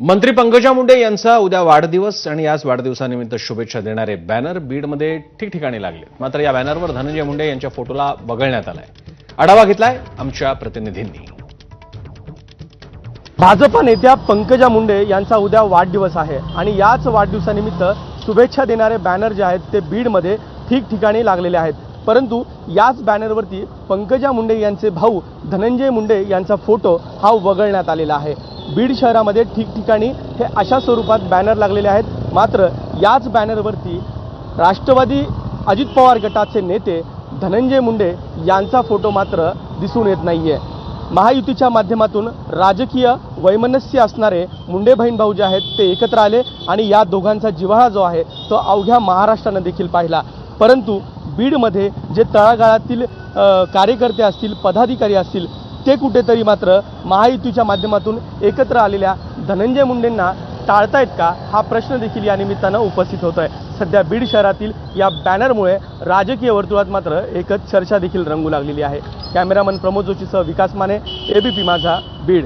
मंत्री पंकजा मुंडे यांचा उद्या वाढदिवस आणि याच वाढदिवसानिमित्त शुभेच्छा देणारे बॅनर बीडमध्ये ठिकठिकाणी लागले. मात्र या बॅनरवर धनंजय मुंडे यांच्या फोटोला वगळण्यात आलाय. आढावा घेतलाय आमच्या प्रतिनिधींनी. भाजपा नेत्या पंकजा मुंडे यांचा उद्या वाढदिवस आहे आणि याच वाढदिवसानिमित्त शुभेच्छा देणारे बॅनर जे आहेत ते बीडमध्ये ठिकठिकाणी लागलेले आहेत. परंतु याच बॅनरवरती पंकजा मुंडे यांचे भाऊ धनंजय मुंडे यांचा फोटो हा वगळण्यात आलेला आहे. बीड शहरामध्ये ठिकठिकाणी हे अशा स्वरूपात बॅनर लागलेले आहेत. मात्र याच बॅनरवरती राष्ट्रवादी अजित पवार गटाचे नेते धनंजय मुंडे यांचा फोटो मात्र दिसून येत नाही आहे महायुतीच्या माध्यमातून राजकीय वैमनस्य असणारे मुंडे बहीण भाऊ जे आहेत ते एकत्र आले आणि या दोघांचा जिव्हाळा जो आहे तो अवघ्या महाराष्ट्रानं देखील पाहिला. परंतु बीडमध्ये जे तळागाळातील कार्यकर्ते असतील पदाधिकारी असतील ते कुठेतरी मात्र महायुतीच्या माध्यमातून एकत्र आलेल्या धनंजय मुंडेंना टाळतायत का? हा प्रश्न देखील या निमित्तानं उपस्थित होत आहे सध्या बीड शहरातील या बॅनरमुळे राजकीय वर्तुळात मात्र एकच चर्चा देखील रंगू लागलेली आहे. कॅमेरामन प्रमोद जोशीसह विकास माने एबीपी माझा बीड.